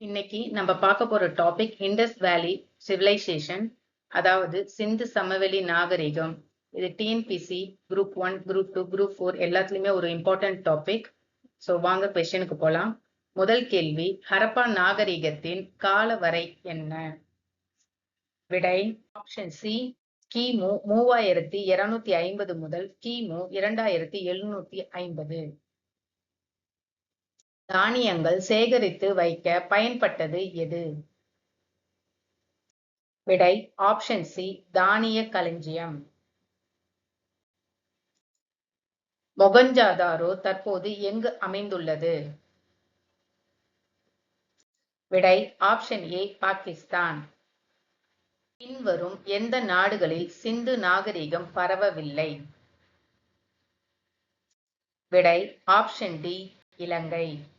இன்னைக்கு நம்ம பார்க்க போற டாபிக் இண்டஸ் வேலி சிவிலைசேஷன் அதாவது சிந்து சமவெளி நாகரிகம். இது TNPSC group one group two group four எல்லாத்துலயுமே ஒரு இம்பார்ட்டன்ட் டாபிக் ஸோ வாங்க கொஸ்டினுக்கு போலாம். முதல் கேள்வி ஹரப்பா நாகரிகத்தின் கால வரை என்ன? விடை ஆப்ஷன் சி கிமு மூவாயிரத்தி இருநூத்தி ஐம்பது முதல் கிமு இரண்டாயிரத்தி எழுநூத்தி ஐம்பது. தானியங்கள் சேகரித்து வைக்க பயன்பட்டது எது? விடை ஆப்ஷன் சி தானிய களஞ்சியம். மொகஞ்சாதாரோ தற்போது எங்கு அமைந்துள்ளது? விடை ஆப்ஷன் ஏ பாகிஸ்தான். பின்வரும் எந்த நாடுகளில் சிந்து நாகரிகம் பரவவில்லை? விடை ஆப்ஷன் டி இலங்கை.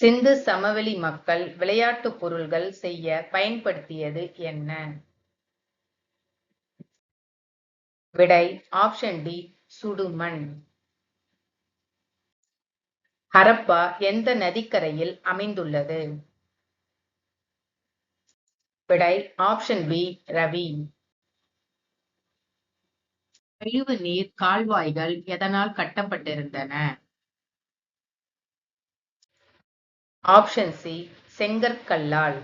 சிந்து சமவெளி மக்கள் விளையாட்டு பொருள்கள் செய்ய பயன்படுத்தியது என்ன? விடை ஆப்ஷன் டி சுடுமண். ஹரப்பா எந்த நதிக்கரையில் அமைந்துள்ளது? விடை ஆப்ஷன் பி ரவி. கழிவு நீர் கால்வாய்கள் எதனால் கட்டப்பட்டிருந்தன? ஆப்ஷன் சி செங்கற்கல்லால்.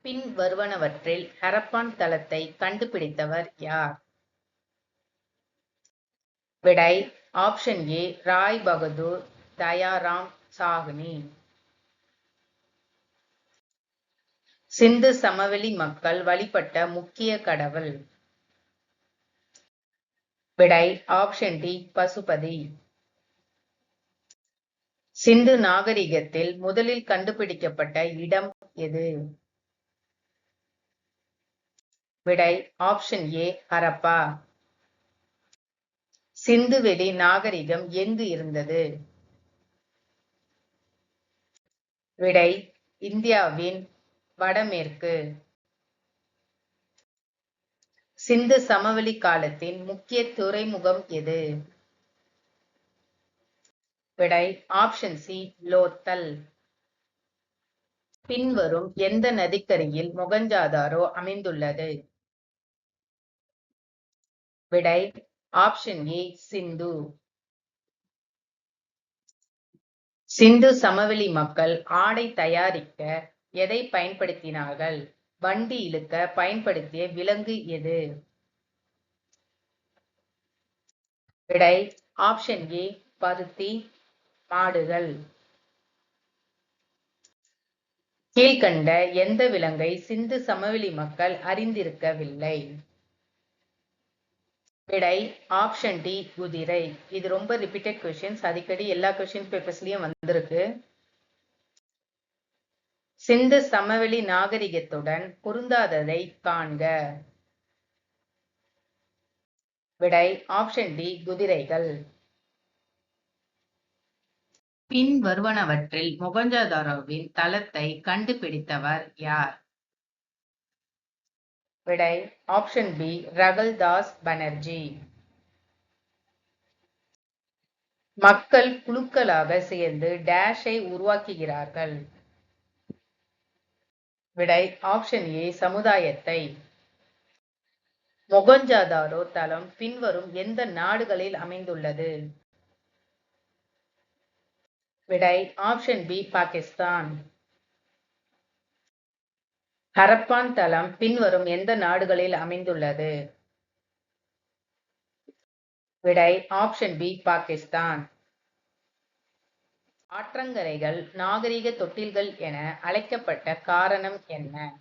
பின் வருவனவற்றில் ஹரப்பான் தளத்தை கண்டுபிடித்தவர் யார்? விடை ஆப்ஷன் ஏ ராய் பகதூர் தயாராம் சாஹ்னி. சிந்து சமவெளி மக்கள் வழிபட்ட முக்கிய கடவுள். விடை ஆப்ஷன் டி பசுபதி. சிந்து நாகரிகத்தில் முதலில் கண்டுபிடிக்கப்பட்ட இடம் எது? விடை ஆப்ஷன் ஏ ஹரப்பா. சிந்துவெளி நாகரிகம் எங்கு இருந்தது? விடை இந்தியாவின் வடமேற்கு. சிந்து சமவெளி காலத்தின் முக்கிய துறைமுகம் எது? விடை ஆப்ஷன் சி லோத்தல். பின்வரும் எந்த நதிக்கரையில் மொகஞ்சாதாரோ அமைந்துள்ளது? விடை ஆப்ஷன் ஏ சிந்து. சிந்து சமவெளி மக்கள் ஆடை தயாரிக்க எதை பயன்படுத்தினார்கள்? வண்டி இழுக்க பயன்படுத்திய விலங்கு எது? விடை ஆப்ஷன் ஏ பருத்தி. மாடுகள் கீழ்கண்ட எந்த விலங்கை சிந்து சமவெளி மக்கள் அறிந்திருக்கவில்லை. விடை ஆப்ஷன் டி குதிரை. இது ரொம்ப ரிப்பீட்டட் கொஸ்டின்ஸ் அடிக்கடி எல்லா கொஸ்டின் பேப்பர்ஸ்லயும் வந்திருக்கு. சிந்து சமவெளி நாகரிகத்துடன் பொருந்தாததை காண்க. விடை ஆப்ஷன் டி குதிரைகள். பின் வருவனவற்றில் மொகஞ்சதாரோவின் தளத்தை கண்டுபிடித்தவர் யார்? விடை ஆப்ஷன் பி ரகல்தாஸ் பனர்ஜி. மக்கள் குழுக்களாக சேர்ந்து டேஷை உருவாக்குகிறார்கள். விடை ஆப்ஷன் ஏ சமுதாயத்தை. மொகஞ்சாதாரோ தளம் பின்வரும் எந்த நாடுகளில் அமைந்துள்ளது? விடை ஆப்ஷன் பி பாகிஸ்தான். ஹரப்பான் தளம் பின்வரும் எந்த நாடுகளில் அமைந்துள்ளது? விடை ஆப்ஷன் பி பாகிஸ்தான். ஆற்றங்கரைகள் நாகரிக தொட்டில்கள் என அழைக்கப்பட்ட காரணம் என்ன?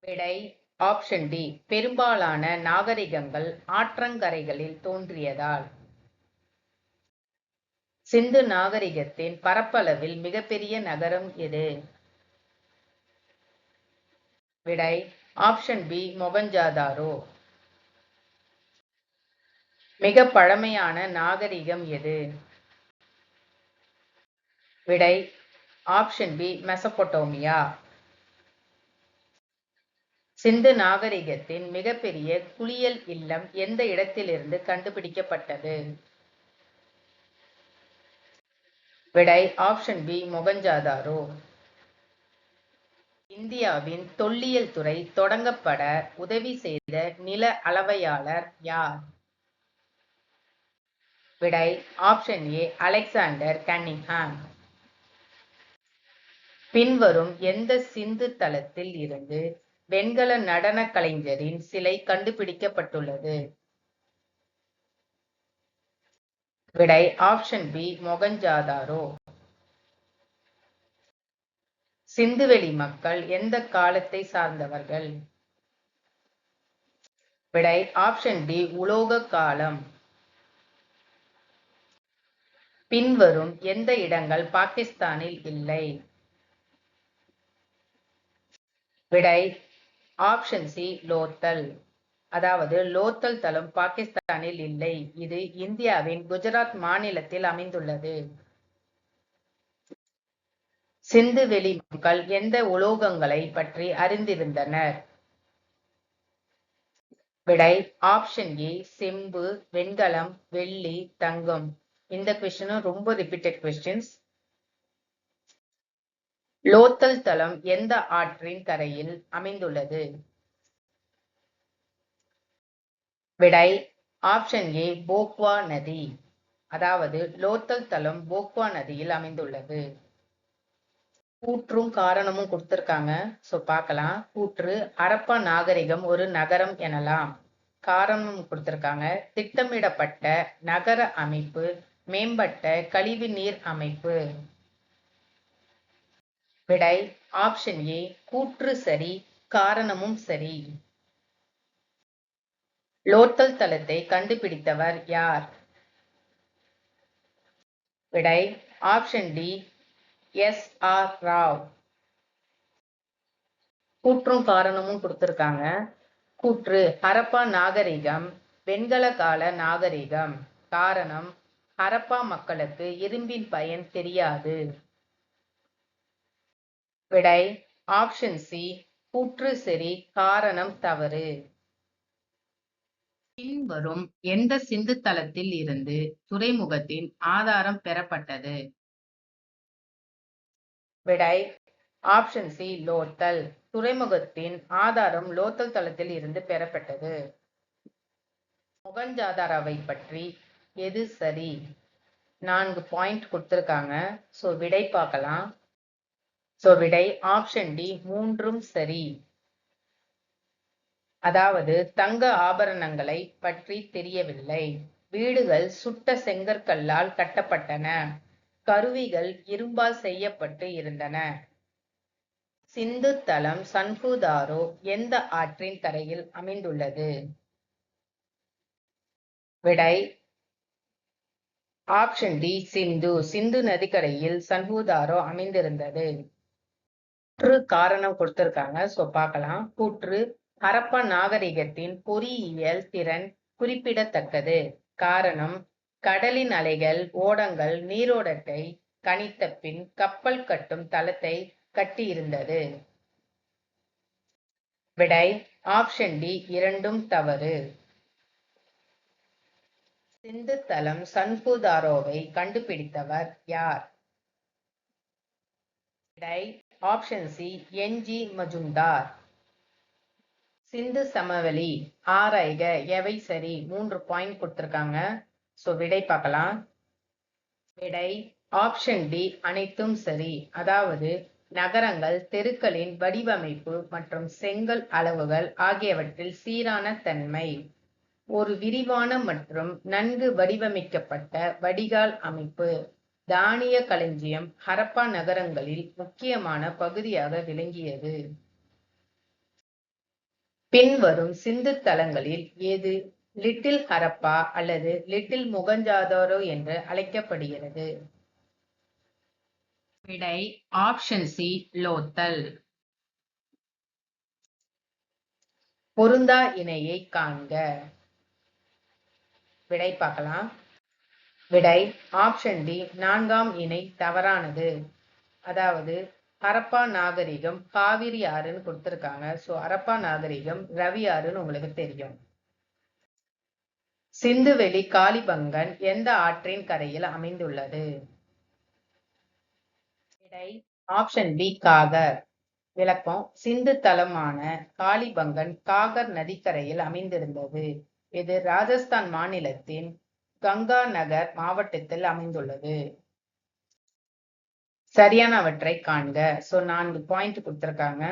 விடை ஆப்ஷன் டி பெரும்பாலான நாகரிகங்கள் ஆற்றங்கரைகளில் தோன்றியதால். சிந்து நாகரிகத்தின் பரப்பளவில் மிகப்பெரிய நகரம் எது? விடை ஆப்ஷன் பி மொகஞ்சாதாரோ. மிக பழமையான நாகரிகம் எது? விடை ஆப்ஷன் பி மெசபொட்டோமியா சிந்து நாகரிகத்தின் மிகப்பெரிய குளியல் இல்லம் எந்த இடத்திலிருந்து கண்டுபிடிக்கப்பட்டது? விடை ஆப்ஷன் பி மொகஞ்சாதாரோ இந்தியாவின் தொல்லியல் துறை தொடங்கப்பட உதவி செய்த நில அளவையாளர் யார்? விடை ஆப்ஷன் ஏ அலெக்சாண்டர் கன்னிங்ஹாம். பின்வரும் எந்த சிந்து தளத்தில் இருந்து வெண்கல நடன கலைஞரின் சிலை கண்டுபிடிக்கப்பட்டுள்ளது? விடை ஆப்ஷன் பி மொகஞ்சாதாரோ சிந்துவெளி மக்கள் எந்த காலத்தை சார்ந்தவர்கள்? விடை ஆப்ஷன் டி உலோக காலம். பின்வரும் எந்த இடங்கள் பாகிஸ்தானில் இல்லை? விடை ஆப்ஷன் சி லோத்தல். அதாவது லோத்தல் தளம் பாகிஸ்தானில் இல்லை. இது இந்தியாவின் குஜராத் மாநிலத்தில் அமைந்துள்ளது. சிந்து வெளி மக்கள் எந்த உலோகங்களை பற்றி அறிந்திருந்தனர்? விடை ஆப்ஷன் ஏ செம்பு வெண்கலம் வெள்ளி தங்கம். இந்த கொஸ்டினும் ரொம்ப ரிப்பீட்டட் கொஸ்டின்ஸ் லோத்தல் தளம் எந்த ஆற்றின் கரையில் அமைந்துள்ளது? விடை ஆப்ஷன் ஏ போக்வா நதி. அதாவது லோத்தல் தளம் போக்வா நதியில் அமைந்துள்ளது. கூற்றும் காரணமும் கொடுத்திருக்காங்க. ஸோ பார்க்கலாம். கூற்று ஹரப்பா நாகரிகம் ஒரு நகரம் எனலாம். காரணமும் கொடுத்திருக்காங்க. திட்டமிடப்பட்ட நகர அமைப்பு மேம்பட்ட கழிவு நீர் அமைப்பு. விடை ஆப்ஷன் ஏ கூற்று சரி காரணமும் சரி. லோத்தல் தளத்தை கண்டுபிடித்தவர் யார்? விடை option D S R Rao. கூற்றும் காரணமும் கொடுத்திருக்காங்க. கூற்று ஹரப்பா நாகரிகம் வெண்கல கால நாகரிகம். காரணம் ஹரப்பா மக்களுக்கு இரும்பின் பயன் தெரியாது. விடை ஆப்ஷன் சி கூற்று சரி காரணம் தவறு. பின்வரும் எந்த சிந்து தளத்தில் இருந்து துறைமுகத்தின் ஆதாரம் பெறப்பட்டது? விடை ஆப்ஷன் சி லோத்தல். துறைமுகத்தின் ஆதாரம் லோத்தல் தளத்தில் இருந்து பெறப்பட்டது. முகஞ்சாதாராவை பற்றி எது சரி? நான்கு பாயிண்ட் கொடுத்துருக்காங்க. ஸோ விடை பார்க்கலாம். சோ விடை ஆப்ஷன் டி மூன்றும் சரி. அதாவது தங்க ஆபரணங்களை பற்றி தெரியவில்லை. வீடுகள் சுட்ட செங்கற்கல்லால் கட்டப்பட்டன. கருவிகள் இரும்பால் செய்யப்பட்டு இருந்தன. சிந்து தலம் சன்ஹூதாரோ எந்த ஆற்றின் கரையில் அமைந்துள்ளது? விடை ஆப்ஷன் டி சிந்து. சிந்து நதிக்கரையில் சன்ஹூதாரோ அமைந்திருந்தது. காரணம் கொடுத்திருக்காங்க. சோ பார்க்கலாம். கூற்று ஹரப்பா நாகரிகத்தின் பொறியியல் திறன் குறிப்பிடத்தக்கது. காரணம் கடலின் அலைகள் ஓடங்கள் நீரோடத்தை கணித்த பின் கப்பல் கட்டும் தளத்தை கட்டியிருந்தது. விடை ஆப்ஷன் டி இரண்டும் தவறு. சிந்து தளம் சன்புதாரோவை கண்டுபிடித்தவர் யார்? விடை option C N G Majumdar. Sindhu சமவெளி ஆராய்க எவை சரி? மூன்று பாயிண்ட் கொடுத்துருக்காங்க. ஸோ விடை பார்க்கலாம். விடை ஆப்ஷன் டி அனைத்தும் சரி. அதாவது நகரங்கள் தெருக்களின் வடிவமைப்பு மற்றும் செங்கல் அளவுகள் ஆகியவற்றில் சீரான தன்மை. ஒரு விரிவான மற்றும் நன்கு வடிவமைக்கப்பட்ட வடிகால் அமைப்பு. தானிய களஞ்சியம் ஹரப்பா நகரங்களில் முக்கியமான பகுதியாக விளங்கியது. பின்வரும் சிந்து தலங்களில் எது லிட்டில் ஹரப்பா அல்லது லிட்டில் முகஞ்சாதாரோ என்று அழைக்கப்படுகிறது. விடை ஆப்ஷன் சி லோத்தல். பொருந்தா இணையை காண்க. விடை பார்க்கலாம். விடை ஆப்ஷன் டி நான்காம் இணை தவறானது. அதாவது ஹரப்பா நாகரிகம் காவிரி ஆறுன்னு கொடுத்திருக்காங்க. சோ ஹரப்பா நாகரிகம் ரவி ஆறுன்னு உங்களுக்கு தெரியும். சிந்துவெளி காளிபங்கன் எந்த ஆற்றின் கரையில் அமைந்துள்ளது? விடை ஆப்ஷன் பி காகர். விளக்கம் சிந்து தலமான காளிபங்கன் காகர் நதிக்கரையில் அமைந்திருந்தது. இது ராஜஸ்தான் மாநிலத்தின் கங்கா நகர் மாவட்டத்தில் அமைந்துள்ளது. சரியானவற்றை காண்க. சோ நான்கு பாயிண்ட் கொடுத்துருக்காங்க.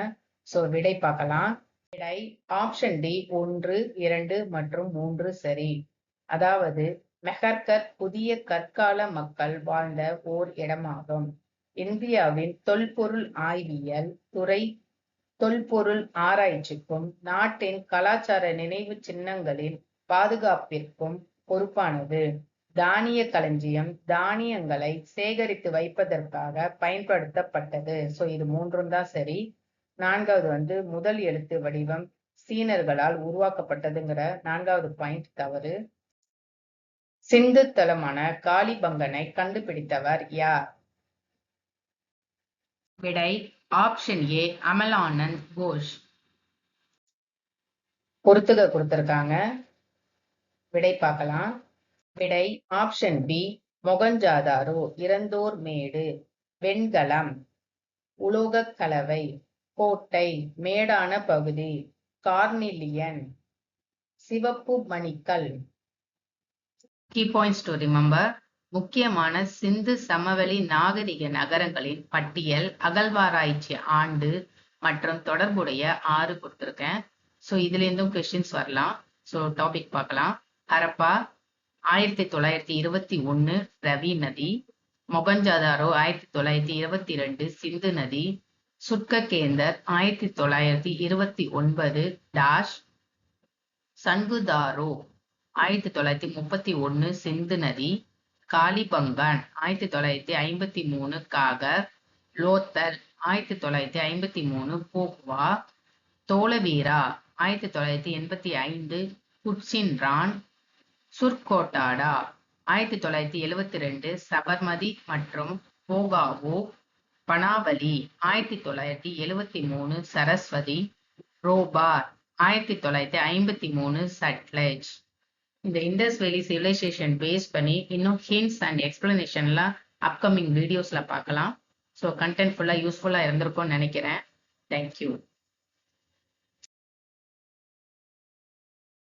சோ விடை பார்க்கலாம். விடை ஆப்ஷன் டி ஒன்று இரண்டு மற்றும் மூன்று சரி. அதாவது மெஹர்கர் புதிய கற்கால மக்கள் வாழ்ந்த ஓர் இடமாகும். இந்தியாவின் தொல்பொருள் ஆய்வியல் துறை தொல்பொருள் ஆராய்ச்சிக்கும் நாட்டின் கலாச்சார நினைவு சின்னங்களின் பாதுகாப்பிற்கும் பொறுப்பானது. தானிய களஞ்சியம் தானியங்களை சேகரித்து வைப்பதற்காக பயன்படுத்தப்பட்டது. ஸோ இது மூன்றும் தான் சரி. நான்காவது வந்து முதல் எழுத்து வடிவம் சீனர்களால் உருவாக்கப்பட்டதுங்கிற நான்காவது பாயிண்ட் தவறு. சிந்து தலமான காளிபங்கனை கண்டுபிடித்தவர் யார்? விடை ஆப்ஷன் ஏ அமலானந்த் கோஷ். பொறுத்துக கொடுத்திருக்காங்க. விடை பார்க்கலாம். விடை ஆப்ஷன் பி மொகஞ்சாதாரோ இறந்தோர் மேடு வெண்கலம் உலோகக் கலவை கோட்டை மேடான பகுதி கார்னிலியன் சிவப்பு மணிக்கல். கீ பாயிண்ட்ஸ் டு ரிமெம்பர் முக்கியமான சிந்து சமவெளி நாகரிக நகரங்களின் பட்டியல் அகழ்வாராய்ச்சி ஆண்டு மற்றும் தொடர்புடைய ஆறு கொடுத்துருக்கேன். ஸோ இதுல இருந்தும் கொஸ்டின்ஸ் வரலாம். ஸோ டாபிக் பார்க்கலாம். ஹரப்பா ஆயிரத்தி தொள்ளாயிரத்தி இருபத்தி ஒன்று ரவி நதி மொகஞ்சாதாரோ ஆயிரத்தி தொள்ளாயிரத்தி இருபத்தி ரெண்டு சிந்து நதி சுட்ககேந்தர் ஆயிரத்தி தொள்ளாயிரத்தி இருபத்தி ஒன்பது டாஷ் சன்குதாரோ ஆயிரத்தி தொள்ளாயிரத்தி முப்பத்தி ஒன்று சிந்து நதி காளிபங்கன் ஆயிரத்தி தொள்ளாயிரத்தி ஐம்பத்தி மூணு காகர் லோத்தல் ஆயிரத்தி தொள்ளாயிரத்தி ஐம்பத்தி மூணு போக்வா தோலவீரா ஆயிரத்தி தொள்ளாயிரத்தி எண்பத்தி ஐந்து குட்சின் ரான் சுர்கோட்டாடா. ஆயிரத்தி தொள்ளாயிரத்தி எழுவத்தி ரெண்டு சபர்மதி மற்றும் போகாவோ பனாவலி. ஆயிரத்தி தொள்ளாயிரத்தி எழுவத்தி மூணு சரஸ்வதி ரோபார். ஆயிரத்தி தொள்ளாயிரத்தி ஐம்பத்தி மூணு சட்லெஜ். இந்த இண்டஸ் வேலி சிவிலைசேஷன் பேஸ் பண்ணி இன்னும் ஹிண்ட்ஸ் அண்ட் எக்ஸ்பிளனேஷன்லாம் அப்கமிங் வீடியோஸில் பார்க்கலாம். ஸோ கண்டென்ட் ஃபுல்லாக யூஸ்ஃபுல்லாக இருந்திருக்கும்னு நினைக்கிறேன். தேங்க்யூ